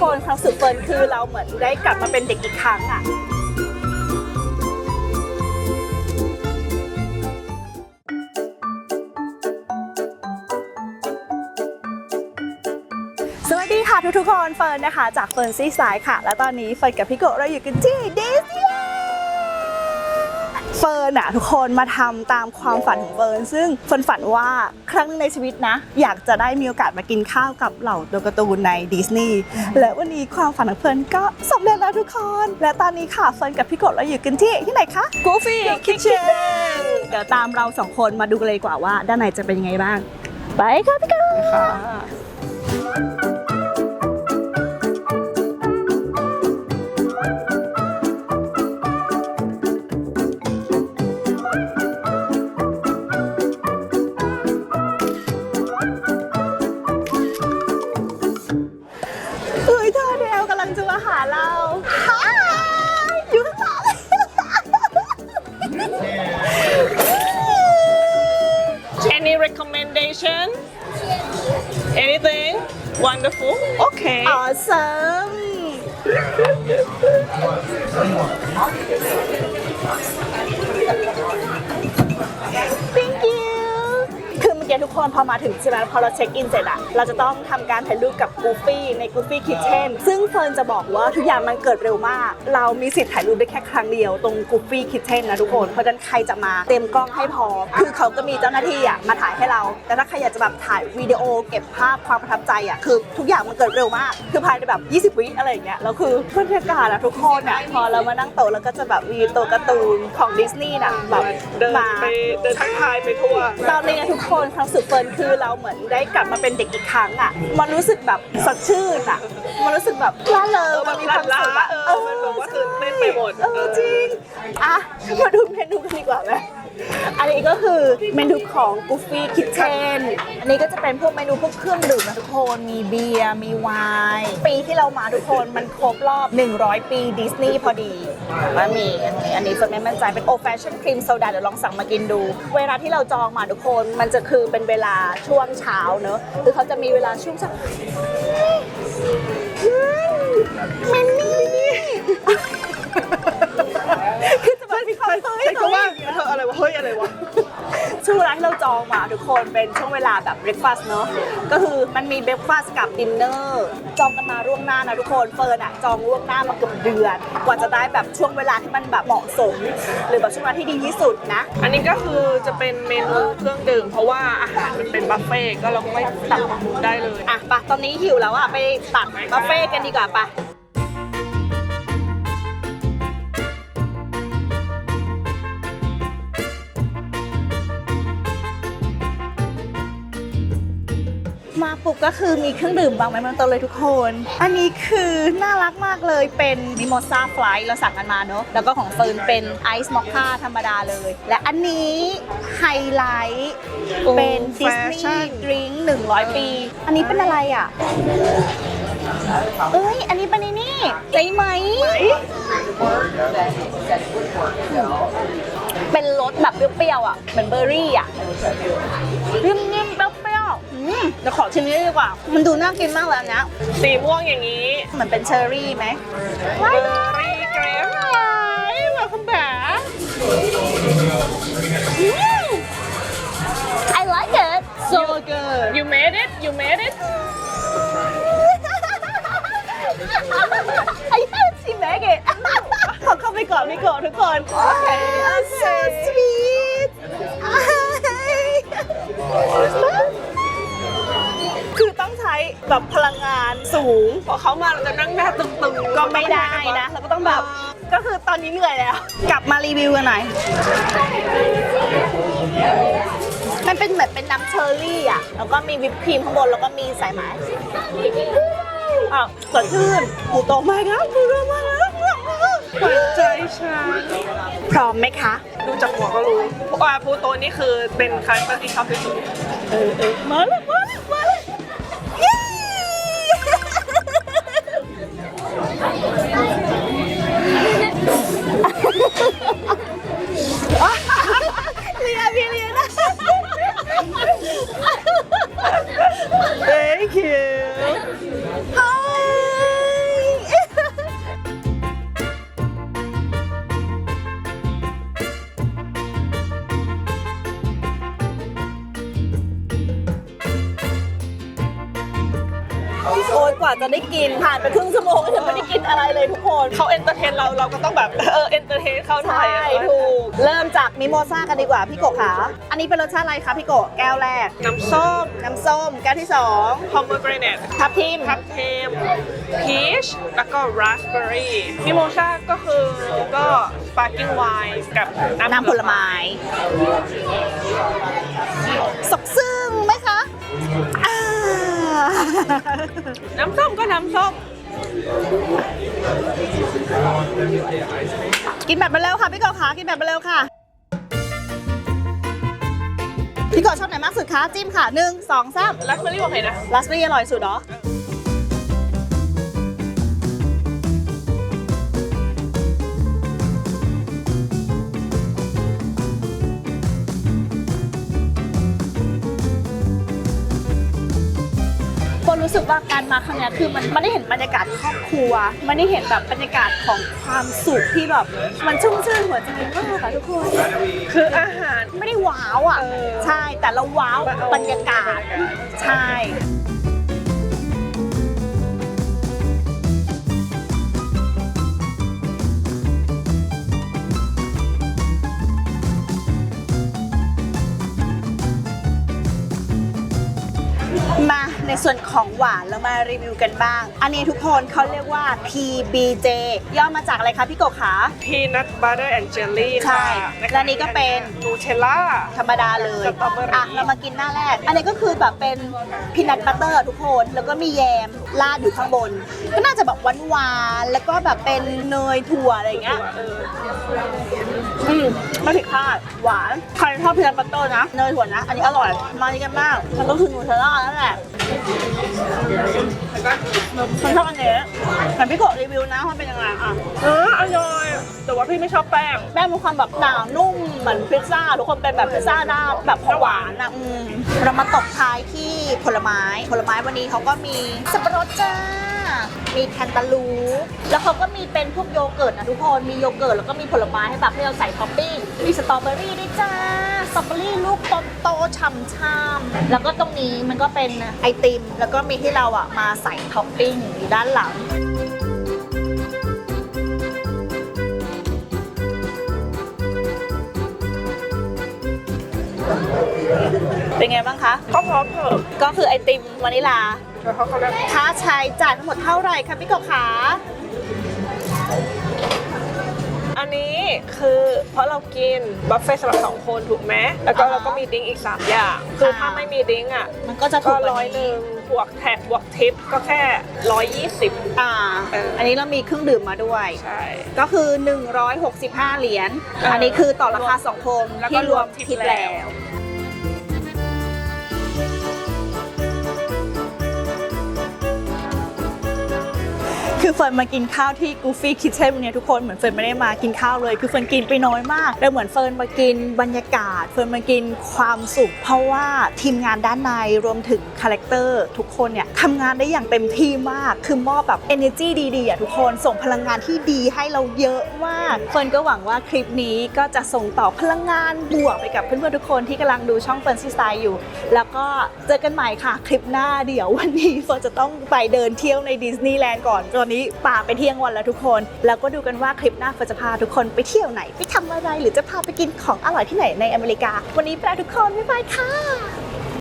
คนความสุขเฟิร์นคือเราเหมือนได้กลับมาเป็นเด็กอีกครั้งอะสวัสดีค่ะทุกๆคนเฟิร์นนะคะ จากเฟิร์นซีสายค่ะ และตอนนี้เฟิร์นกับพี่โกะเราอยู่กันที่ดิสนีย์ เฟิร์นอะทุกคนมาทำตามความฝันของเฟิร์นซึ่งเฟิร์นฝันว่าครั้งหนึงในชีวิตนะ อยากจะได้มีโอกาสมากินข้าวกับเหล่าตัวการ์ตูนในดิสนีย์และวันนี้ความฝันของเฟิร์นก็สำเร็จแล้วทุกคน และตอนนี้ค่ะเฟิร์นกับพี่โกะเราอยู่กันที่ที่ไหนคะ Goofy Kitchen เดี๋ยวตามเราสองคนมาดูกันเลยดีกว่าว่า ด้านในจะเป็นยังไงบ้าง ไปค่ะพี่โกะค่ะ Anything? Wonderful. Okay. Awesome คือเมื่อกี้ทุกคนพอมาถึงใช่ไหมพอเราเช็คอินเสร็จอะเราจะต้องทำการถ่ายรูปกับ Goofy ใน Goofy Kitchen ซึ่งเฟิร์นจะบอกว่าทุกอย่างมันเกิดเร็วมาก เรามีสิทธิ์ถ่ายรูปได้แค่ครั้งเดียวตรง Goofy Kitchen นะทุกคน เพราะฉะนั้นใครจะมาเต็มกล้องให้พร้อมคือเขาก็มีเจ้าหน้าที่อะมาถ่ายให้เรา แต่ถ้าใครอยากจะแบบถ่ายวิดีโอเก็บภาพความประทับใจอะคือทุกอย่างมันเกิดเร็วมาก คือภายในแบบ 20 วิอะไรอย่างเงี้ยแล้วคือบรรยากาศอะทุกคนอะพอเรามานั่งโต๊ะแล้วก็จะแบบมีตัวการ์ตูนของดิสนีย์น่ะแบบเดินมาไปเดินทักทายไปทั่วตอนนี้นะทุกคนความสุขเฟิร์นคือเราเหมือนได้กลับมาเป็นเด็กอีกครั้งอะ มันรู้สึกแบบสดชื่นอะ มันรู้สึกแบบล่าเริงเออมันมีความสุขอะเออมันแบบว่าตื่นเต้นไปหมดเออจริงอะมาดูเมนูกันดีกว่าไหมอันนี้ก็คือเมนูของ Goofy Kitchen อันนี้ก็จะเป็นพวกเมนูพวกเครื่องดื่มนะทุกคน มีเบียร์ มีไวน์ ปีที่เรามาทุกคนมันครบรอบ 100 ปีดิสนีย์พอดีมันมีอันนี้อันนี้เฟิร์นไม่มั่นใจเป็น old fashion cream soda เดี๋ยวลองสั่งมากินดู เวลาที่เราจองมาทุกคนมันจะคือเป็นเวลาช่วงเช้าเนอะคือเขาจะมีเวลาช่วงเช้ามินนี่คือจะแบบมีความเฮ้ยใช้คำว่าเธออะไรวะเฮ้ยอะไรวะ ช่วงเวลาที่เราจองมาทุกคนเป็นช่วงเวลาแบบเบรคฟาสต์เนอะก็คือมันมีเบรคฟาสต์กับดินเนอร์จองกันมาล่วงหน้านะทุกคนเฟิร์นอะจองล่วงหน้ามาเกือบเดือน กว่าจะได้แบบช่วงเวลาที่มันแบบเหมาะสม หรือแบบช่วงเวลาที่ดีที่สุดนะอันนี้ก็คือจะเป็นเมนูเครื่องดื่มเพราะว่าอาหารมันเป็นบัฟเฟ่ต์ก็เราก็ไม่ตักได้เลย อะไปะตอนนี้หิวแล้วอะไปตักบุฟเฟ่ต์กันดีกว่าปะ ปุ๊บก็คือมีเครื่องดื่มวางไว้บนโต๊ะเลยทุกคน อันนี้คือน่ารักมากเลยเป็นมิโมซาฟลายเราสั่งกันมาเนอะแล้วก็ของเฟิร์นเป็นไอซ์มอคค่าธรรมดาเลย และอันนี้ไฮไลท์เป็นดิสนีย์ดริงก์100ปี อันนี้เป็นอะไรอะ เอ้ย อันนี้เป็นไอ้นี่ใจไหม เป็นรสแบบเปรี้ยวๆอะ เหมือนเบอร์รี่อะนิ่มๆเปรี้ยวๆอืม เดี๋ยวขอชิมนี้ดีกว่า มันดูน่ากินมากเลยอันเนี้ยสีม่วงอย่างนี้เหมือนเป็นเชอร์รี่ไหมเบอร์รี่เกรฟไลมาคุณแบอืม I like it so good You made it You made it I have to make it ขอเข้าไปก่อนไม่ก่อนทุกคน โอเค so sweet แบบพลังงานสูงพอเขามาเราจะนั่งหน้าตึงๆก็ไม่ได้นะเราก็ต้องแบบก็คือตอนนี้เหนื่อยแล้ว กลับมารีวิวกันหน่อย มันเป็นเหมือนเป็นน้ำเชอร์รี่อะ แล้วก็มีวิปครีมข้างบนแล้วก็มีสายไหมอ้าวสดชื่นหูโตมากแล้วหูโตมากแล้วเปิดใจฉันพร้อมไหมคะ ดูจากหัวก็รู้ว่าพูโตนี่คือเป็นคาแรคเตอร์ที่ชอบที่สุดเออเออมาแล้วมาแล้วมาแล้ว กว่าจะได้กินผ่านไปครึ่งชั่วโมงก็ยังไม่ได้กินอะไรเลยทุกคน เขาเอนเตอร์เทนเราเราก็ต้องแบบเออเอนเตอร์เทนเขาหน่อยใช่ ถูก เริ่มจากมิโมซ่ากันดีกว่าพี่โกะค่ะ อันนี้เป็นรสชาติอะไรคะพี่โกะแก้วแรก น้ำส้มน้ำส้มแก้วที่สองพอมเมอร์เกรเนตทับทิมทับเทมพีชแล้วก็ราสเบอร์รี่มิโมชาก็คือก็สปาร์กิ้งไวน์กับน้ำผลไม้ น้ำส้มก็น้ำส้ม กินแบบมาเร็วค่ะพี่โกะขากินแบบมาเร็วค่ะ พี่โกะชอบไหนมากสุดคะจิ้มค่ะหนึ่งสองสามราสเบอร์รี่บอกไงนะราสเบอร์รี่อร่อยสุดเหรอ รู้สึกว่าการมาครั้งนี้คือมันไม่ได้เห็นบรรยากาศครอบครัวมันได้เห็นแบบบรรยากาศของความสุขที่แบบมันชุ่มชื่นหัวใจมากค่ะทุกคนคืออาหารไม่ได้ว้าวอะใช่แต่เราว้าวบรรยากาศใช่ ส่วนของหวานเรามารีวิวกันบ้าง อันนี้ทุกคนเขาเรียกว่า PBJ ย่อมาจากอะไรคะพี่โกะขา พีนัทบัตเตอร์แอนด์เจลลี่ใช่ค่ะและนี่ก็เป็น นูเทลล่า ธรรมดาเลยสตรอเบอรี่อะเรามากินหน้าแรก อันนี้ก็คือแบบเป็นพีนัทบัตเตอร์ทุกคน แล้วก็มีแยมราดอยู่ข้างบน ก็น่าจะแบบหวานๆ แล้วก็แบบเป็นเนยถั่วอะไรอย่างเงี้ยเอออืมไม่ผิดคาดหวาน ใครชอบพีนัทบัตเตอร์นะเนยถั่วนะ อันนี้อร่อย มาดีกันมากมันก็คือนูเทลล่านั่นแหละฉันชอบอันนี้แต่พี่โกะรีวิวนะว่าเป็นยังไงอะเอออร่อยแต่ว่าพี่ไม่ชอบแป้ง แป้งมีความแบบหนานุ่มเหมือนพิซซ่า ทุกคนเป็นแบบพิซซ่าหน้าแบบของหวานอะอืมเรามาตกท้ายที่ผลไม้ ผลไม้วันนี้เขาก็มีสับปะรดจ้ามีแคนตาลูปแล้วเขาก็มีเป็นพวกโยเกิร์ตนะทุกคน มีโยเกิร์ตแล้วก็มีผลไม้ให้แบบให้เราใส่ท็อปปิ้งมีสตรอเบอรี่ด้วยจ้าสตรอเบอรี่ลูกโตๆช่ำๆแล้วก็ตรงนี้มันก็เป็นไอติม แล้วก็มีที่เราอะมาใส่ท็อปปิ้งอยู่ด้านหลังเป็นไงบ้างคะ ก็พร้อมเถอะก็คือไอติมวานิลาแล้วเขาเขาเรียกค่าใช้จ่ายทั้งหมดเท่าไหร่คะพี่กบขา อันนี้คือเพราะเรากินบัฟเฟ่ต์สำหรับสองคนถูกไหมแล้วก็อ่าฮะเราก็มีดิ้งอีก 3 อย่าง คือถ้าอ่าไม่มีดิ้งอะมันก็จะถูก็กกว่าร้อยหนึ่งบวกแท็กบวกทิปก็แค่ร้อยยี่สิบ อ่า เอออั อันนี้เรามีเครื่องดื่มมาด้วย ใช่ ก็คือ 165 เหรียญ เอออัอันนี้คือต่อราคาสองคนแล้วก็ที่รวมรวมทิปทิปแล้แล้ว คือเฟิร์นมากินข้าวที่ Goofy Kitchen วันนี้ทุกคนเหมือนเฟิร์นไม่ได้มากินข้าวเลย คือเฟิร์นกินไปน้อยมากแต่เหมือนเฟิร์นมากินบรรยากาศ เฟิร์นมากินความสุข เพราะว่าทีมงานด้านในรวมถึงคาแรคเตอร์ทุกคนเนี่ยทำงานได้อย่างเต็มที่มาก คือมอบแบบ energy ดีๆอะทุกคนส่งพลังงานที่ดีให้เราเยอะมาก เฟิร์นก็หวังว่าคลิปนี้ก็จะส่งต่อพลังงานบวกไปกับเพื่อนๆทุกคนที่กำลังดูช่องเฟิร์นซีสไตล์อยู่ แล้วก็เจอกันใหม่ค่ะคลิปหน้าเดี๋ยววันนี้เฟิร์นจะต้องไปเดินเที่ยวในดิสนีย์แลนด์ก่อนตนนี้ป่าไปเที่ยงวันแล้วทุกคน แล้วก็ดูกันว่าคลิปหน้าเฟิร์จะพาทุกคนไปเที่ยวไหน ไปทำอะไรหรือจะพาไปกินของอร่อยที่ไหนในอเมริกา วันนี้ไปทุกคนบ๊ายบายค่ะ